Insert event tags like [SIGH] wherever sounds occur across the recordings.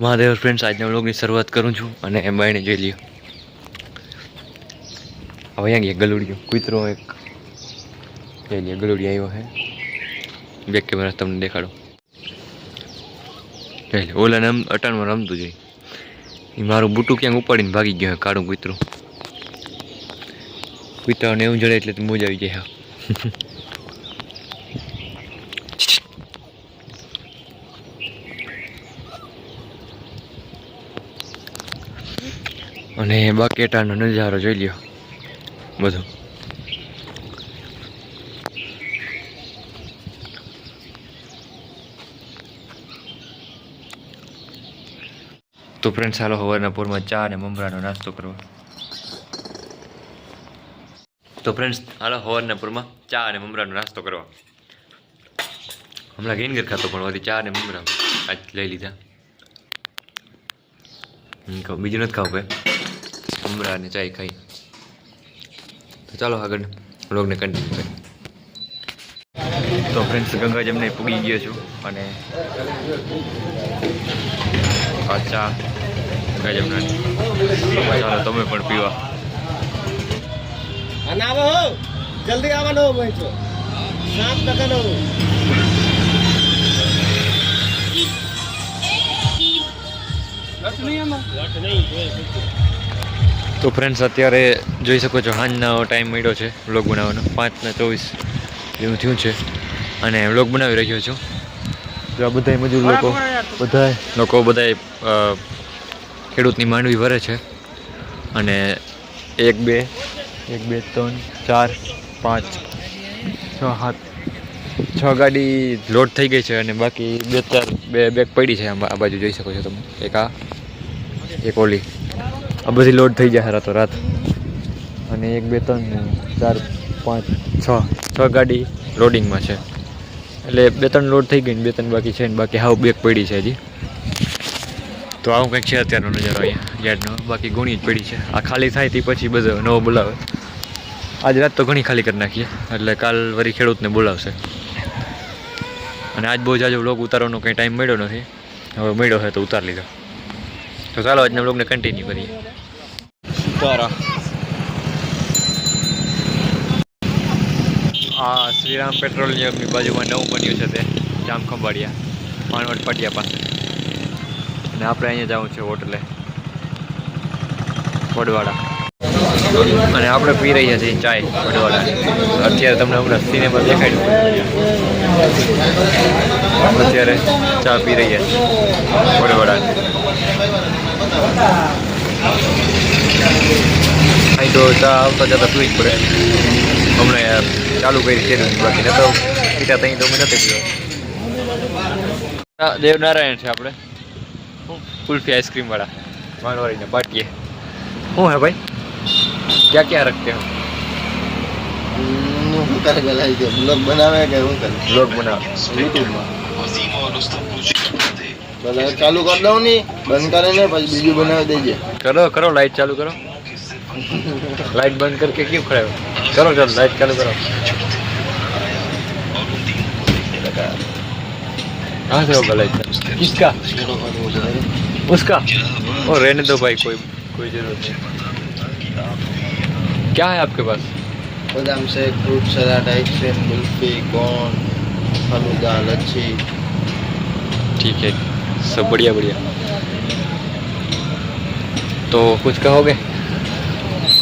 Mahadev friends આજના વ્લોગની શરૂઆત કરું છું અને એમ બાઈને જોઈ લ્યો. હવે અહીંયા ગયા ગલુડિયો, કૂતરો એક. જોઈ લ્યો, ગલુડિયો આવ્યો છે. બે કેમેરા તમને દેખાડો. જોઈ લે ઓલાને આમ અટાણમાં રમતું જોઈ. એ મારું બુટું ક્યાંક ઉપાડીને ભાગી ગયો કાળું કૂતરું. કૂતરાને એવું જડે એટલે મોજ આવી જાય. અને બકેટાનો નજારો જોઈ લ્યો. બધો. તો ફ્રેન્ડ ચાલો સવારના પૂરમાં ચા અને મમરાનો નાસ્તો કરવા. તો ફ્રેન્ડ્સ હાલો હવારના પૂરમાં ચા અને મમરાનો નાસ્તો કરવા. હમણાં ગેનગર ખાતો પણ વળી ચા અને મમરા. આજ લઈ લીધા. બીજું નથી ખાવું ભાઈ. મમરા અને ચાય ખાઈ. તો ચાલો આગળ વ્લોગને કન્ટિન્યુ કરી તો ફ્રેન્ડ્સ ગંગાજમને પૂગી ગયો છું અને કાચા ગંગાજમના ચાલો તમે પણ પીવા. અને આવો હો જલ્દી આવવાનો ભાઈ છો. સાત ટકાનો તો ફ્રેન્ડ્સ અત્યારે જોઈ શકો છો સાંજનો ટાઈમ મળ્યો છે વ્લોગ બનાવવાનો. પાંચના ચોવીસ જેવું થયું છે. અને વ્લોગ બનાવી રહ્યો છું. જો આ બધા મજૂર લોકો બધા લોકો બધા ખેડૂતની માંડવી ભરે છે. અને એક બે એક બે ત્રણ ચાર પાંચ છ સાત છ ગાડી લોડ થઈ ગઈ છે અને બાકી બે ચાર બે બેગ પડી છે. આ બાજુ જોઈ શકો છો તમે. એક આ એક ઓલી. આ બધી લોડ થઈ જાય રાતો રાત. અને એક, બે, ત્રણ, ચાર, પાંચ, છ છ ગાડી લોડિંગમાં છે. એટલે બે, ત્રણ લોડ થઈ ગઈ ને બે, ત્રણ બાકી છે ને બાકી હાવ બેગ પડી છે હજી. તો આવું કંઈક છે અત્યારનો નજારો અહીંયા, યાર્ડનો. બાકી ઘણી જ પડી છે. આ ખાલી થાય તે પછી બધો નવો બોલાવે. આજ રાત તો ઘણી ખાલી કરી નાખીએ. એટલે કાલ વરી ખેડૂતને બોલાવશે. અને આજ બહુ જાજો વ્લોગ ઉતારવાનો કંઈ ટાઈમ મળ્યો નથી. હવે મળ્યો છે તો ઉતાર લીધો. તો ચાલો આજના બ્લોગને કન્ટિન્યુ કરીએ. સારા આ શ્રીરામ પેટ્રોલિયમની બાજુમાં નવું બન્યું છે તે જામ ખંભાળિયા માનવડ પાટિયા પાસે. અને આપણે અહીંયા જવું છે હોટલે. વડવાડા. અને આપણે પી રહ્યા છીએ ચાય વડવાડા. અત્યારે તમને હમણાં સિનેમા દેખાડ્યું અત્યારે ચા પી રહ્યા છીએ વડવાડા. તો ચા આવતા જતા પીવી જ પડે હમણાં યાર ચાલુ કરી છે બાકી ન તો પીતા ત્યાં તો અમે નથી પીવા દેવનારાયણ છે આપણે શું કુલ્ફી આઈસ્ક્રીમ વાળા માનવાડીને પાટીએ શું હે ભાઈ ક્યાં ક્યાં રખતે હો શું કરે પેલા છે બ્લોગ બનાવે કે શું કરે બ્લોગ બનાવ યુટ્યુબમાં પેલા ચાલુ કરી દઉં ની બંધ કરે ને પછી બીજું બનાવી દેજે કરો કરો લાઈટ ચાલુ કરો લાઈટ બંધ करके क्यों खड़े हो करो चलो लाइट चालू करो कहाँ से होगा लाइट किसका उसका ओ रहने दो भाई कोई कोई जरूरत नहीं क्या है आपके पास બદામ shake fruit salad ice cream kulfi cone falooda lassi ठीक है सब बढ़िया बढ़िया तो कुछ कहोगे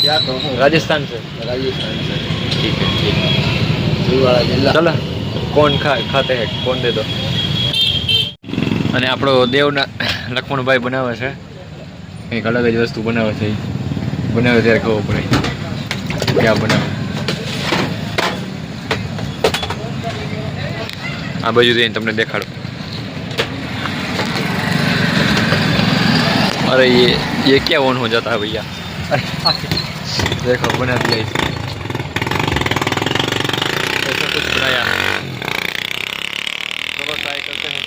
ક્યાં કહું राजस्थान से રાજસ્થાન છે ठीक है ठीक है ભીલવાડા જિલ્લા ચલો કોણ ખા ખાતે હે કોણ દે દો અને આપણો દેવના લક્ષ્મણભાઈ બનાવે છે કંઈક અલગ જ વસ્તુ બનાવે છે ઈ. બનાવે ત્યારે ખબર પડે ક્યાં બનાવે આ બાજુ જઈને તમને દેખાડો अरे ये ये क्या ऑन हो जाता है भैया देखो बना दिया इसने ऐसा कुछ बनाया है चलो ट्राई करते हैं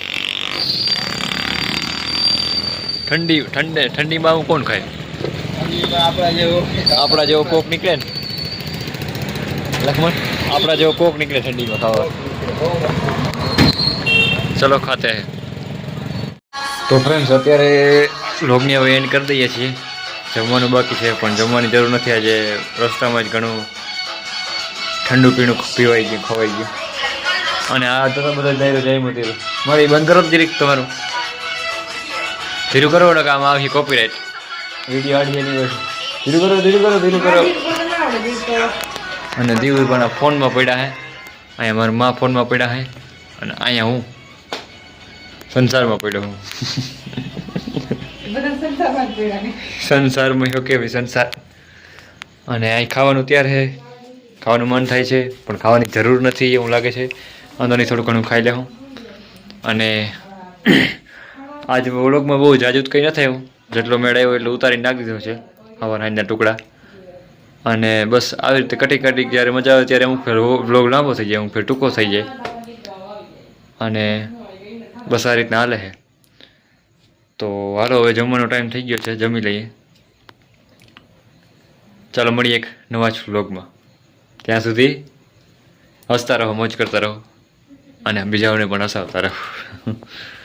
ઠંડી ઠંડે ઠંડીમાં આવું કોણ ખાય આપણા જેવો આપણા જેવો કોક નીકળે ને લખમણ આપણા જેવો કોક નીકળે ઠંડીમાં ખાવા ચલો ખાતે હૈ તો ફ્રેન્ડ્સ અત્યારે વ્લોગની હવે એન્ડ કરી દઈએ છીએ. જમવાનું બાકી છે પણ જમવાની જરૂર નથી આજે. રસ્તામાં જ ઘણું ઠંડુ પીણું પીવાઈ ગયું ખવાઈ ગયું. અને આ તો બધા ડાયરો જય મૂતી મારે બંધ કરો જીરીક તમારું. ધીરું કરો ને કામ આવી કોપીરાઇટ વીડિયો આડી એની ધીરું કરો ધીરું કરો ધીરું કરો. અને દીવ પણ ફોનમાં પડ્યા હે. અહીંયા મારા મા ફોનમાં પડ્યા હે. અને અહીંયા હું. સંસારમાં પડ્યો હું. [LAUGHS] સંસારમાં શું કેવી સંસાર. અને અહીં ખાવાનું ત્યારે ખાવાનું મન થાય છે, પણ ખાવાની જરૂર નથી એવું લાગે છે. નહીં, થોડું ઘણું ખાઈ લેવું અને [CLEARS THROAT] આજ વ્લોગમાં બહુ જાજુ કંઈ ન થયું. જેટલો મેળ આવ્યો એટલો ઉતારી નાખી દીધો છે હવા નાના ટુકડા. અને બસ આવી રીતે કટી કટી જ્યારે મજા આવે ત્યારે હું ફેર વ્લોગ લાંબો થઈ જાય, હું ફેર ટૂંકો થઈ જાય. અને બસ આ રીતના હાલે છે. તો હાલો, હવે જમવાનો ટાઈમ થઈ ગયો છે, જમી લઈએ. ચાલો, મળીએ એક નવા જ વ્લોગમાં ત્યાં સુધી હસતા રહો, મોજ કરતા રહો, અને બીજાઓને પણ હસાવતા રહો. [LAUGHS]